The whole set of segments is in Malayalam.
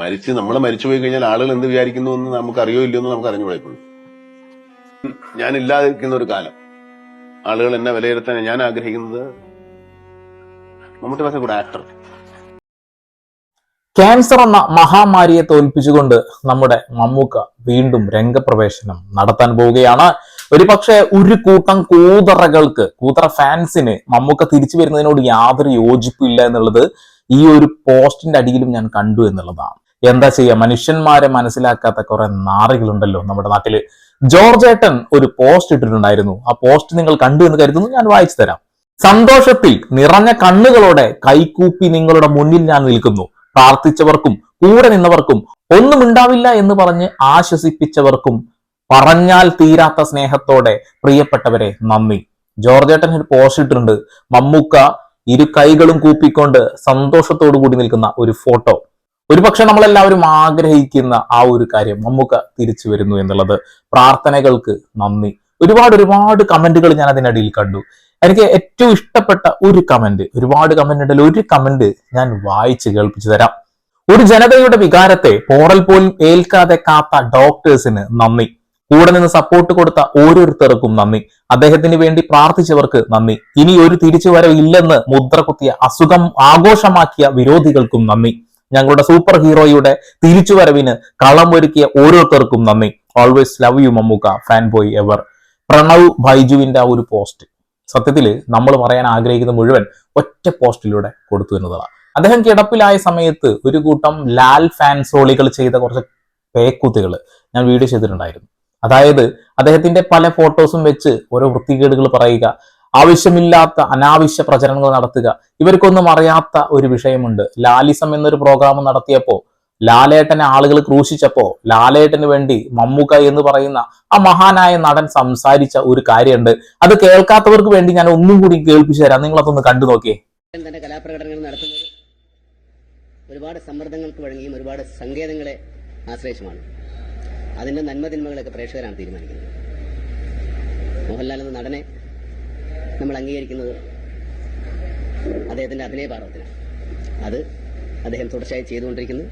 മരിച്ച് നമ്മൾ മരിച്ചു പോയി കഴിഞ്ഞാൽ ആളുകൾ എന്ത് വിചാരിക്കുന്നു എന്ന് നമുക്ക് അറിയോ ഇല്ലയോ എന്ന് നമുക്ക് അറിഞ്ഞു പോയപ്പോൾ ഞാൻ ഇല്ലാതിരിക്കുന്ന ഒരു കാലം. ആളുകൾ എന്നെ വിലയിരുത്താൻ ഞാൻ ആഗ്രഹിക്കുന്നത് Mammootty was good actor cancer എന്ന മഹാമാരിയെ തോൽപ്പിച്ചുകൊണ്ട് നമ്മുടെ മമ്മൂക്ക വീണ്ടും രംഗപ്രവേശനം നടത്താൻ പോവുകയാണ്. ഒരുപക്ഷെ ഒരു കൂട്ടം കൂതറകൾക്ക് കൂതറ ഫാൻസിന് മമ്മൂക്ക തിരിച്ചു വരുന്നതിനോട് യാതൊരു യോജിപ്പില്ല എന്നുള്ളത് ഈ ഒരു പോസ്റ്റിന്റെ അടിയിലും ഞാൻ കണ്ടു എന്നുള്ളതാണ്. എന്താ ചെയ്യുക മനുഷ്യന്മാരെ മനസ്സിലാക്കാത്ത കുറെ നാറികളുണ്ടല്ലോ നമ്മുടെ നാട്ടിൽ. ജോർജ് ഏട്ടൻ ഒരു പോസ്റ്റ് ഇട്ടിട്ടുണ്ടായിരുന്നു. ആ പോസ്റ്റ് നിങ്ങൾ കണ്ടു എന്ന് കരുതുന്നു ഞാൻ വായിച്ചു തരാം. സന്തോഷത്തിൽ നിറഞ്ഞ കണ്ണുകളോടെ കൈകൂപ്പി നിങ്ങളുടെ മുന്നിൽ ഞാൻ നിൽക്കുന്നു. പ്രാർത്ഥിച്ചവർക്കും കൂടെ നിന്നവർക്കും ഒന്നും ഉണ്ടാവില്ല എന്ന് പറഞ്ഞ് ആശ്വസിപ്പിച്ചവർക്കും പറഞ്ഞാൽ തീരാത്ത സ്നേഹത്തോടെ പ്രിയപ്പെട്ടവരെ നന്ദി. ജോർജേട്ടൻ ഒരു പോസ്റ്റ് ഇട്ടിട്ടുണ്ട്. മമ്മൂക്ക ഇരു കൈകളും കൂപ്പിക്കൊണ്ട് സന്തോഷത്തോടു കൂടി നിൽക്കുന്ന ഒരു ഫോട്ടോ. ഒരുപക്ഷെ നമ്മളെല്ലാവരും ആഗ്രഹിക്കുന്ന ആ ഒരു കാര്യം മമ്മൂക്ക തിരിച്ചു വരുന്നു എന്നുള്ളത് പ്രാർത്ഥനകൾക്ക് നന്ദി. ഒരുപാട് ഒരുപാട് കമന്റുകൾ ഞാൻ അതിനിടയിൽ കണ്ടു. എനിക്ക് ഏറ്റവും ഇഷ്ടപ്പെട്ട ഒരു കമന്റ് ഒരുപാട് കമന്റ് ഉണ്ടല്ലോ ഒരു കമന്റ് ഞാൻ വായിച്ച് കേൾപ്പിച്ചു തരാം. ഒരു ജനതയുടെ വികാരത്തെ പോറൽ പോലും ഏൽക്കാതെ കാത്ത ഡോക്ടേഴ്സിന് നന്ദി. കൂടെ നിന്ന് സപ്പോർട്ട് കൊടുത്ത ഓരോരുത്തർക്കും നന്ദി. അദ്ദേഹത്തിന് വേണ്ടി പ്രാർത്ഥിച്ചവർക്ക് നന്ദി. ഇനി ഒരു തിരിച്ചുവരവ് ഇല്ലെന്ന് മുദ്ര കുത്തിയ അസുഖം ആഘോഷമാക്കിയ വിരോധികൾക്കും നന്ദി. ഞങ്ങളുടെ സൂപ്പർ ഹീറോയുടെ തിരിച്ചുവരവിന് കളമൊരുക്കിയ ഓരോരുത്തർക്കും നന്ദി. Always love you Mammukka. Fan boy ever Pranav ബൈജുവിന്റെ ആ ഒരു പോസ്റ്റ് സത്യത്തിൽ നമ്മൾ പറയാൻ ആഗ്രഹിക്കുന്ന മുഴുവൻ ഒറ്റ പോസ്റ്റിലൂടെ കൊടുത്തു എന്നതാണ്. അദ്ദേഹം കിടപ്പിലായ സമയത്ത് ഒരു കൂട്ടം ലാൽ ഫാൻസോളികൾ ചെയ്ത കുറച്ച് പേക്കുത്തുകൾ ഞാൻ വീഡിയോ ചെയ്തിട്ടുണ്ടായിരുന്നു. അതായത് അദ്ദേഹത്തിന്റെ പല ഫോട്ടോസും വെച്ച് ഓരോ വൃത്തികേടുകൾ പറയുക ആവശ്യമില്ലാത്ത അനാവശ്യ പ്രചരണങ്ങൾ നടത്തുക. ഇവർക്കൊന്നും അറിയാത്ത ഒരു വിഷയമുണ്ട്. ലാലിസം എന്നൊരു പ്രോഗ്രാം നടത്തിയപ്പോ ലാലേട്ടനെ ആളുകൾ ക്രൂശിച്ചപ്പോ ലാലേട്ടന് വേണ്ടി മമ്മൂക്ക എന്ന് പറയുന്ന ആ മഹാനായ നടൻ സംസാരിച്ച ഒരു കാര്യമുണ്ട്. അത് കേൾക്കാത്തവർക്ക് വേണ്ടി ഞാൻ ഒന്നും കൂടി കേൾപ്പിച്ചു തരാം. നിങ്ങൾ അതൊന്ന് കണ്ടു നോക്കിയേ. കലാപ്രകടനങ്ങൾ നടത്തുന്നത് ഒരുപാട് സമ്മർദ്ദങ്ങൾക്ക് വഴങ്ങിയും ഒരുപാട് സങ്കേതങ്ങളെ ആശ്രയിച്ചുമാണ്. അതിന്റെ നന്മതിന്മകളൊക്കെ പ്രേക്ഷകരാണ് തീരുമാനിക്കുന്നത്. മോഹൻലാൽ എന്ന നടനെ നമ്മൾ അംഗീകരിക്കുന്നത് അദ്ദേഹത്തിന്റെ അഭിനയ പാർവത്തിനാണ് അത് അദ്ദേഹം തുടർച്ചയായി ചെയ്തുകൊണ്ടിരിക്കുന്നു.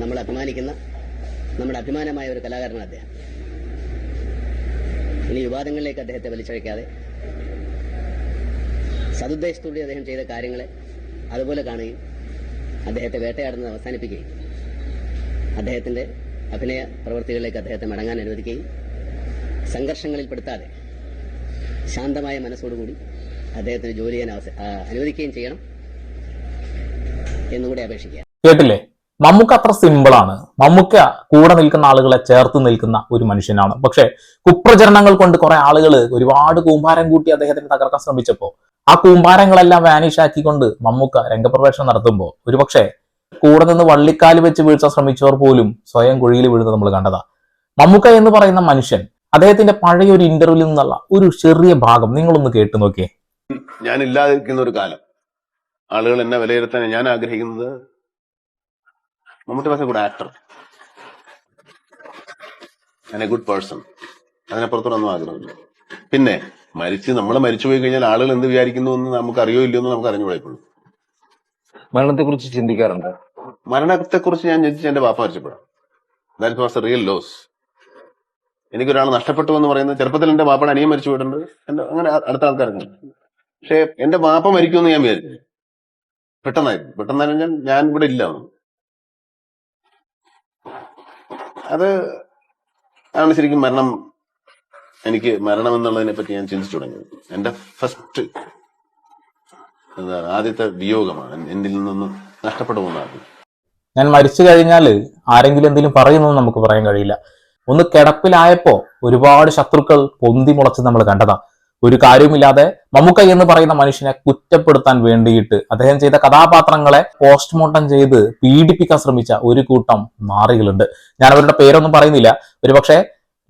നമ്മൾ അഭിമാനിക്കുന്ന നമ്മുടെ അഭിമാനമായ ഒരു കലാകാരനാണ് അദ്ദേഹം. ഇനി വിവാദങ്ങളിലേക്ക് അദ്ദേഹത്തെ വലിച്ചഴക്കാതെ സതുദ്ദേശത്തോടെ അദ്ദേഹം ചെയ്ത കാര്യങ്ങളെ അതുപോലെ കാണുകയും അദ്ദേഹത്തെ വേട്ടയാടുന്നത് അവസാനിപ്പിക്കുകയും അദ്ദേഹത്തിന്റെ അഭിനയ പ്രവർത്തികളിലേക്ക് അദ്ദേഹത്തെ മടങ്ങാൻ അനുവദിക്കുകയും സംഘർഷങ്ങളിൽ പെടുത്താതെ ശാന്തമായ മനസ്സോടുകൂടി അദ്ദേഹത്തിന് ജോലി ചെയ്യാൻ അവസ- അനുവദിക്കുകയും ചെയ്യണം എന്നുകൂടി അപേക്ഷിക്കുക കേട്ടില്ലേ? മമ്മൂക്ക അത്ര സിമ്പിളാണ് മമ്മൂക്ക കൂടെ നിൽക്കുന്ന ആളുകളെ ചേർത്ത് നിൽക്കുന്ന ഒരു മനുഷ്യനാണ്. പക്ഷെ കുപ്രചരണങ്ങൾ കൊണ്ട് കുറെ ആളുകൾ ഒരുപാട് കൂമ്പാരം കൂട്ടി അദ്ദേഹത്തിന് തകർക്കാൻ ശ്രമിച്ചപ്പോ ആ കൂമ്പാരങ്ങളെല്ലാം വാനിഷ് ആക്കിക്കൊണ്ട് മമ്മൂക്ക രംഗപ്രവേശനം നടത്തുമ്പോൾ ഒരുപക്ഷെ കൂടെ നിന്ന് വള്ളിക്കാൽ വെച്ച് വീഴ്ച ശ്രമിച്ചവർ പോലും സ്വയം കുഴിയിൽ വീഴുന്നത് നമ്മൾ കണ്ടതാ. മമ്മൂക്ക എന്ന് പറയുന്ന മനുഷ്യൻ അദ്ദേഹത്തിന്റെ പഴയ ഒരു ഇന്റർവ്യൂവിൽ നിന്നുള്ള ഒരു ചെറിയ ഭാഗം നിങ്ങളൊന്ന് കേട്ടു നോക്കിയേ. ഞാൻ ഇല്ലാതിരിക്കുന്ന ഒരു കാലം. ആളുകൾ എന്നെ വിലയിരുത്താൻ ഞാൻ ആഗ്രഹിക്കുന്നത് മമ്മൂട്ടി പാസ ഗുഡ് ആക്ടർ ഞാൻ എ ഗുഡ് പേഴ്സൺ അതിനപ്പുറത്തോടൊന്നും ആഗ്രഹമില്ല. പിന്നെ മരിച്ച് നമ്മൾ മരിച്ചു പോയി കഴിഞ്ഞാൽ ആളുകൾ എന്ത് വിചാരിക്കുന്നു എന്ന് നമുക്ക് അറിയോ ഇല്ലയോ എന്ന് നമുക്ക് അറിഞ്ഞുകൂടെ ഇപ്പോഴും. മരണത്തെ കുറിച്ച് ചിന്തിക്കാറുണ്ട്? മരണത്തെ കുറിച്ച് ഞാൻ ചിന്തിച്ച് എന്റെ വാപ്പ മരിച്ചപ്പോഴാണ്. That was a real loss എനിക്കൊരാൾ നഷ്ടപ്പെട്ടു എന്ന് പറയുന്നത് ചെറുപ്പത്തിൽ എന്റെ വാപ്പയുടെ അനിയൻ മരിച്ചു പോയിട്ടുണ്ട്. എന്റെ അങ്ങനെ അടുത്ത ആൾക്കാരൊക്കെ പക്ഷെ എന്റെ വാപ്പ മരിക്കുമെന്ന് ഞാൻ വിചാരിച്ചു. പെട്ടെന്നായിരുന്നു പെട്ടെന്നായിരുന്നു ഞാൻ ഞാൻ ഇവിടെ ഇല്ല. അത് ആണ് ശരിക്കും മരണം എനിക്ക് മരണം എന്നുള്ളതിനെ പറ്റി ഞാൻ ചിന്തിച്ചു തുടങ്ങിയത് എന്റെ ഫസ്റ്റ് ആദ്യത്തെ വിയോഗമാണ് എന്നിൽ നിന്ന് നഷ്ടപ്പെട്ടു പോകുന്നതാണ് ഞാൻ മരിച്ചു കഴിഞ്ഞാൽ ആരെങ്കിലും എന്തെങ്കിലും പറയുന്നു നമുക്ക് പറയാൻ കഴിയില്ല. ഒന്ന് കിടപ്പിലായപ്പോ ഒരുപാട് ശത്രുക്കൾ പൊന്തി മുളച്ച് നമ്മൾ കണ്ടതാ. ഒരു കാര്യവുമില്ലാതെ മമ്മൂക്ക എന്ന് പറയുന്ന മനുഷ്യനെ കുറ്റപ്പെടുത്താൻ വേണ്ടിയിട്ട് അദ്ദേഹം ചെയ്ത കഥാപാത്രങ്ങളെ പോസ്റ്റ്മോർട്ടം ചെയ്ത് പീഡിപ്പിക്കാൻ ശ്രമിച്ച ഒരു കൂട്ടം നാറികളുണ്ട്. ഞാൻ അവരുടെ പേരൊന്നും പറയുന്നില്ല. ഒരുപക്ഷെ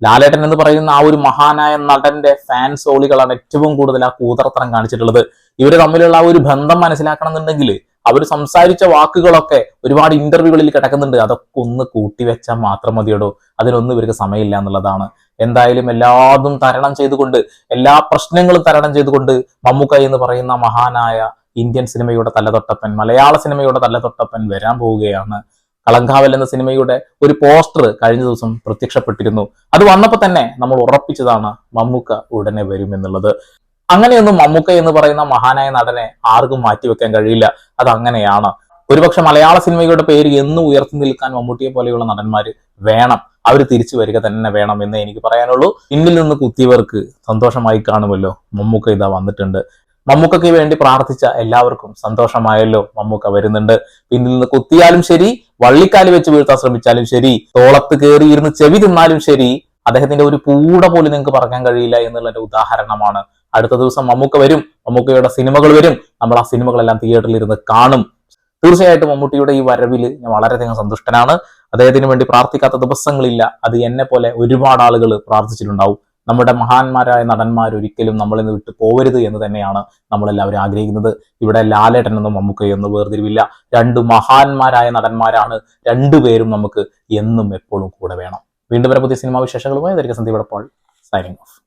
ലാലേട്ടൻ എന്ന് പറയുന്ന ആ ഒരു മഹാനായ നടന്റെ ഫാൻസ് ഓളികളാണ് ഏറ്റവും കൂടുതൽ ആ കൂതറത്തരം കാണിച്ചിട്ടുള്ളത്. ഇവർ തമ്മിലുള്ള ആ ഒരു ബന്ധം മനസ്സിലാക്കണം എന്നുണ്ടെങ്കിൽ അവർ സംസാരിച്ച വാക്കുകളൊക്കെ ഒരുപാട് ഇന്റർവ്യൂകളിൽ കിടക്കുന്നുണ്ട്. അതൊക്കെ ഒന്ന് കൂട്ടിവെച്ചാൽ മാത്രം മതിയടോ. അതിനൊന്നും ഇവർക്ക് സമയമില്ല എന്നുള്ളതാണ്. എന്തായാലും എല്ലാതും തരണം ചെയ്തുകൊണ്ട് എല്ലാ പ്രശ്നങ്ങളും തരണം ചെയ്തുകൊണ്ട് മമ്മൂക്ക എന്ന് പറയുന്ന മഹാനായ ഇന്ത്യൻ സിനിമയുടെ തലതൊട്ടപ്പൻ മലയാള സിനിമയുടെ തലതൊട്ടപ്പൻ വരാൻ പോവുകയാണ്. കളങ്കാവൽ എന്ന സിനിമയുടെ ഒരു പോസ്റ്റർ കഴിഞ്ഞ ദിവസം പ്രത്യക്ഷപ്പെട്ടിരുന്നു. അത് വന്നപ്പോൾ തന്നെ നമ്മൾ ഉറപ്പിച്ചതാണ് മമ്മൂക്ക ഉടനെ വരും എന്നുള്ളത് അങ്ങനെയൊന്നും മമ്മൂക്ക എന്ന് പറയുന്ന മഹാനായ നടനെ ആർക്കും മാറ്റിവെക്കാൻ കഴിയില്ല. അത് അങ്ങനെയാണ് ഒരുപക്ഷെ മലയാള സിനിമയുടെ പേര് എന്നും ഉയർത്തി നിൽക്കാൻ മമ്മൂട്ടിയെ പോലെയുള്ള നടന്മാര് വേണം. അവർ തിരിച്ചു വരിക തന്നെ വേണം എന്ന് എനിക്ക് പറയാനുള്ളൂ. പിന്നിൽ നിന്ന് കുത്തിയവർക്ക് സന്തോഷമായി കാണുമല്ലോ. മമ്മൂക്ക ഇതാ വന്നിട്ടുണ്ട്. മമ്മൂക്കയ്ക്ക് വേണ്ടി പ്രാർത്ഥിച്ച എല്ലാവർക്കും സന്തോഷമായല്ലോ മമ്മൂക്ക വരുന്നുണ്ട്. പിന്നിൽ നിന്ന് കുത്തിയാലും ശരി വള്ളിക്കാലി വെച്ച് വീഴ്ത്താൻ ശ്രമിച്ചാലും ശരി തോളത്ത് കയറിയിരുന്ന് ചെവി തിന്നാലും ശരി അദ്ദേഹത്തിന്റെ ഒരു പൂട പോലും നിങ്ങൾക്ക് പറയാൻ കഴിയില്ല എന്നുള്ളൊരു ഉദാഹരണമാണ് അടുത്ത ദിവസം മമ്മൂക്ക വരും മമ്മൂക്കയുടെ സിനിമകൾ വരും. നമ്മൾ ആ സിനിമകളെല്ലാം തിയേറ്ററിൽ ഇരുന്ന് കാണും. തീർച്ചയായിട്ടും മമ്മൂട്ടിയുടെ ഈ വരവിൽ ഞാൻ വളരെയധികം സന്തുഷ്ടനാണ്. അദ്ദേഹത്തിന് വേണ്ടി പ്രാർത്ഥിക്കാത്ത ദിവസങ്ങളില്ല. അത് എന്നെ പോലെ ഒരുപാട് ആളുകൾ പ്രാർത്ഥിച്ചിട്ടുണ്ടാവും. നമ്മുടെ മഹാന്മാരായ നടന്മാർ ഒരിക്കലും നമ്മളിൽ നിന്ന് വിട്ടു പോവരുത് എന്ന് തന്നെയാണ് നമ്മളെല്ലാവരും ആഗ്രഹിക്കുന്നത്. ഇവിടെ ലാലേട്ടൻ എന്നും വേർതിരിവില്ല. രണ്ട് മഹാന്മാരായ നടന്മാരാണ് രണ്ടുപേരും നമുക്ക് എന്നും എപ്പോഴും കൂടെ വേണം. വീണ്ടും വരെ പുതിയ സിനിമാ വിശേഷങ്ങളുമായി ദരിക പോൾ സൈനിങ് ഓഫ്